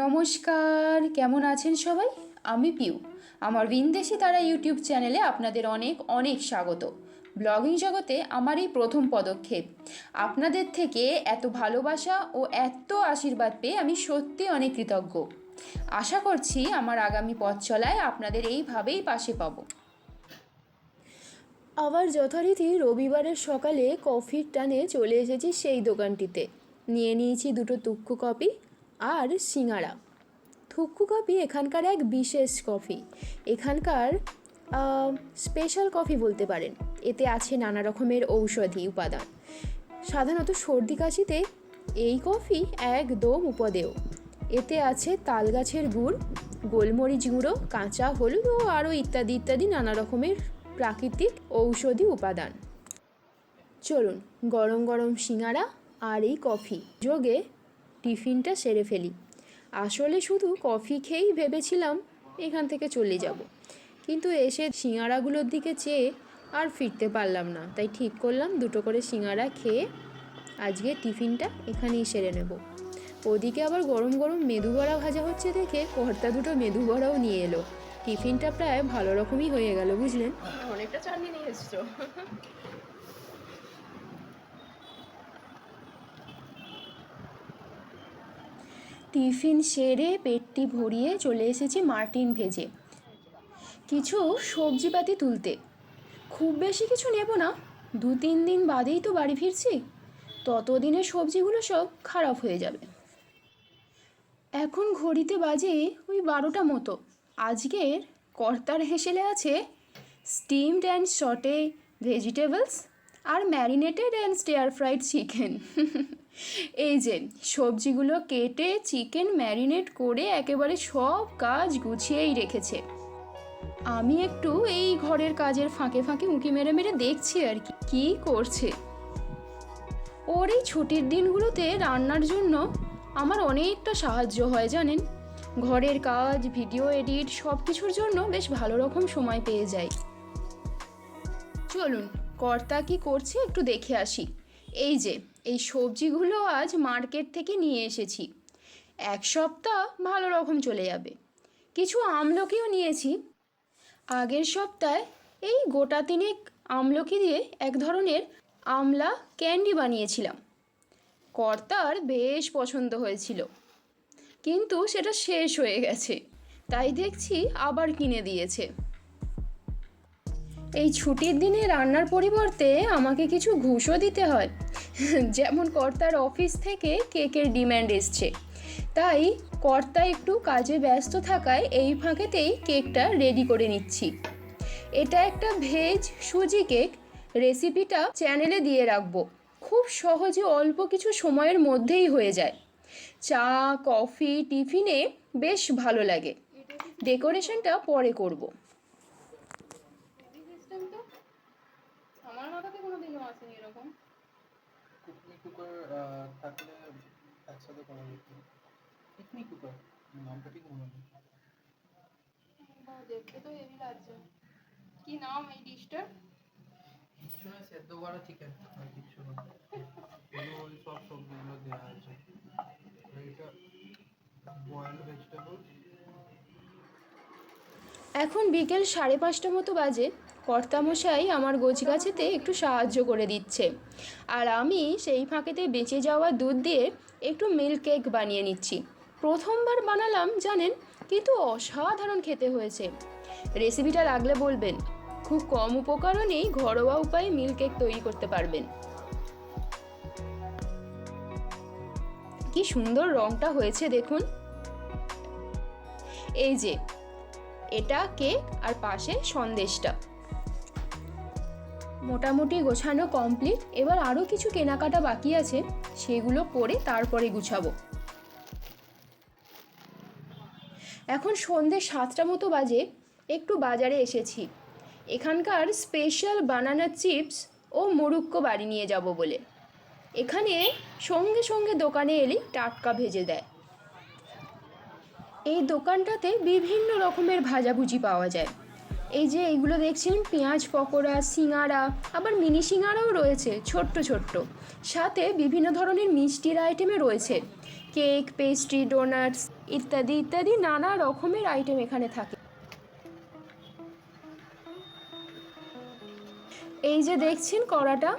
নমস্কার, কেমন আছেন সবাই? আমি পিউ। আমার বিন্দেশি তারা ইউটিউব চ্যানেলে আপনাদের অনেক অনেক স্বাগত। ব্লগিং জগতে আমার এই প্রথম পদক্ষেপ। আপনাদের থেকে এত ভালোবাসা ও এত আশীর্বাদ পেয়ে আমি সত্যি অনেক কৃতজ্ঞ। আশা করছি আমার আগামী পথ চলায় আপনাদের এইভাবেই পাশে পাবো। আবার যথারীতি রবিবারের সকালে কফির টানে চলে এসেছি সেই দোকানটিতে। নিয়ে নিয়েছি দুটো তুক্কু কপি আর সিঙাড়া থুক্কু কফি এখানকার এক বিশেষ কফি। এখানকার স্পেশাল কফি বলতে পারেন। এতে আছে নানা রকমের ঔষধি উপাদান। সাধারণত সর্দি কাশিতে এই কফি একদম উপদেয়। এতে আছে তাল গাছের গুড়, গোলমরিচ গুঁড়ো, কাঁচা হলুদ ও আরও ইত্যাদি ইত্যাদি নানা রকমের প্রাকৃতিক ঔষধি উপাদান। চলুন, গরম গরম সিঙাড়া আর এই কফি যোগে টিফিনটা সেরে ফেলি। আসলে শুধু কফি খেয়েই ভেবেছিলাম এখান থেকে চলে যাব। কিন্তু এসে সিঙাড়াগুলোর দিকে চেয়ে আর ফিরতে পারলাম না। তাই ঠিক করলাম দুটো করে সিঙাড়া খেয়ে আজকে টিফিনটা এখানেই সেরে নেব। ওদিকে আবার গরম গরম মেদু বড়া ভাজা হচ্ছে দেখে কর্তা দুটো মেদু বড়াও নিয়ে এলো। টিফিনটা প্রায় ভালো রকমই হয়ে গেল, বুঝলেন? অনেকটা চাটনি নিয়ে এসছো। টিফিন সেরে পেটটি ভরিয়ে চলে এসেছি মার্টিন ভেজে। কিছু সবজিপাতি তুলতে। খুব বেশি কিছু নেব না। দু তিন দিন বাদেই তো বাড়ি ফিরছি। ততদিনে সবজিগুলো সব খারাপ হয়ে যাবে। এখন ঘড়িতে বাজে ওই বারোটা মতো। আজকের কর্তার হেসেলে আছে steamed and sauteed vegetables R marinated and stir fried chicken এই যে, সবজিগুলো কেটে চিকেন ম্যারিনেট করে একেবারে সব কাজ গুছিয়েই রেখেছে। আমি একটু এই ঘরের কাজের ফাঁকে ফাঁকে উঁকি মেরে মেরে দেখছি আর কি, কী করছে। ওর এই ছুটির দিনগুলোতে রান্নার জন্য আমার অনেকটা সাহায্য হয়, জানেন? ঘরের কাজ ভিডিও এডিট সব কিছুর জন্য বেশ ভালো রকম সময় পেয়ে যাই চলুন, কর্তা কি করছে একটু দেখে আসি। এই যে, এই সবজিগুলো আজ মার্কেট থেকে নিয়ে এসেছি। এক সপ্তাহ ভালো রকম চলে যাবে। কিছু আমলকিও নিয়েছি। আগের সপ্তাহে এই গোটা তিনেক আমলকি দিয়ে এক ধরনের আমলা ক্যান্ডি বানিয়েছিলাম। কর্তার বেশ পছন্দ হয়েছিল। কিন্তু সেটা শেষ হয়ে গেছে। তাই দেখছি আবার কিনে দিয়েছে। এই ছুটির দিনে রান্নার পরিবর্তে আমাকে কিছু ঘুষও দিতে হয়। যেমন কর্তার অফিস থেকে কেকের ডিম্যান্ড এসছে। তাই কর্তা একটু কাজে ব্যস্ত থাকায় এই ফাঁকেতেই কেকটা রেডি করে নিচ্ছি। এটা একটা ভেজ সুজি কেক। রেসিপিটা চ্যানেলে দিয়ে রাখব। খুব সহজে অল্প কিছু সময়ের মধ্যেই হয়ে যায়। চা, কফি, টিফিনে বেশ ভালো লাগে। ডেকোরেশনটা পরে করব। সিস্টেম তো আমার মাথাতে কোনোদিনও আসেনি এরকম? কুকার থাকলে একসাথে করা যেত। পিকনিক কুকার নামটা ঠিক মনে নেই। দেখতে তো হেভি লাগছে। কি নাম এই ডিশটার কিছু না সেদ্ধ করা চিকেন আর কিছু না। এগুলো ওই সব সবজিগুলো দেওয়া আছে। আর এটা বয়েল ভেজিটেবল এখন বিকেল সাড়ে পাঁচটা মতো বাজে। কর্তামশাই আমার গোছগাছেতে একটু সাহায্য করে দিচ্ছে। আর আমি সেই ফাঁকেতে বেঁচে যাওয়া দুধ দিয়ে একটু মিল্ক কেক বানিয়ে নিচ্ছি। প্রথমবার বানালাম, জানেন? কিন্তু অসাধারণ খেতে হয়েছে। রেসিপিটা লাগলে বলবেন, খুব কম উপকরণেই ঘরোয়া উপায়ে মিল্ক কেক তৈরি করতে পারবেন। কি সুন্দর রংটা হয়েছে দেখুন। এই যে, এটা কেক আর পাশে সন্দেশটা। মোটামুটি গোছানো কমপ্লিট এবার আরও কিছু কেনাকাটা বাকি আছে, সেগুলো করে তারপরে গুছাবো। এখন সন্ধে সাতটা মতো বাজে, একটু বাজারে এসেছি। এখানকার স্পেশাল বানানা চিপস ও মুরুক্কো বাড়ি নিয়ে যাব বলে। এখানে সঙ্গে সঙ্গে দোকানে এলেই টাটকা ভেজে দেয়। এই দোকানটাতে বিভিন্ন রকমের ভাজাভুজি পাওয়া যায়। এই যে এইগুলো দেখছেন পেঁয়াজ, পকোড়া সিঙাড়া আবার মিনি সিঙাড়াও রয়েছে, ছোট্ট ছোট্ট। সাথে বিভিন্ন ধরনের মিষ্টির আইটেমে রয়েছে। কেক, পেস্ট্রি, ডোনাটস ইত্যাদি ইত্যাদি নানা রকমের আইটেম এখানে থাকে। এই যে দেখছেন কড়াটা?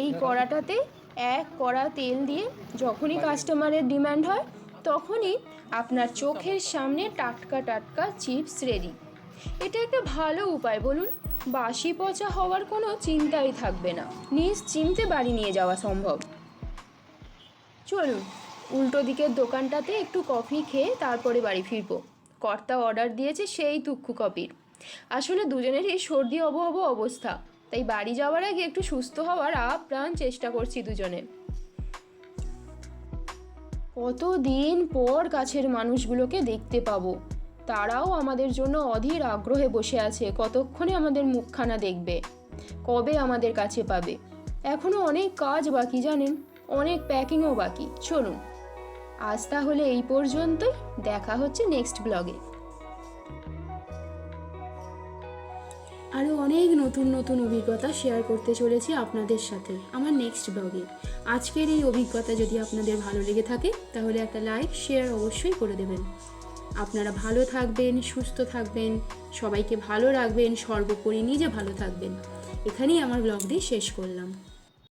এই কড়াটাতে এক কড়া তেল দিয়ে যখনই কাস্টমারের ডিমান্ড হয়, তখনই আপনার চোখের সামনে টাটকা টাটকা চিপস রেডি। এটা একটা ভালো উপায়, বলুন। বাসি পচা হওয়ার কোনো চিন্তাই থাকবে না। নিশ্চিন্তে বাড়ি নিয়ে যাওয়া সম্ভব। চলুন, উল্টো দিকের দোকানটাতে একটু কফি খেয়ে তারপরে বাড়ি ফিরবো। কর্তা অর্ডার দিয়েছে সেই তুক্কু কপির। আসলে দুজনেরই সর্দি অব অব অবস্থা। তাই বাড়ি যাওয়ার আগে একটু সুস্থ হওয়ার আপ্রাণ চেষ্টা করছি দুজনে। কতদিন পর কাছের মানুষগুলোকে দেখতে পাবো। তারাও আমাদের জন্য অধীর আগ্রহে বসে আছে, কতক্ষণে আমাদের মুখখানা দেখবে? কবে আমাদের কাছে পাবে? এখনও অনেক কাজ বাকি জানেন, অনেক প্যাকিংও বাকি। চলুন, আজ তাহলে এই পর্যন্তই, দেখা হচ্ছে নেক্সট ব্লগে। আরও অনেক নতুন নতুন অভিজ্ঞতা শেয়ার করতে চলেছি আপনাদের সাথে আমার নেক্সট ব্লগে। আজকের এই অভিজ্ঞতা যদি আপনাদের ভালো লেগে থাকে, তাহলে একটা লাইক, শেয়ার অবশ্যই করে দেবেন। আপনারা ভালো থাকবেন, সুস্থ থাকবেন, সবাইকে ভালো রাখবেন, সর্বোপরি নিজে ভালো থাকবেন। এখানেই আমার ব্লগটি শেষ করলাম।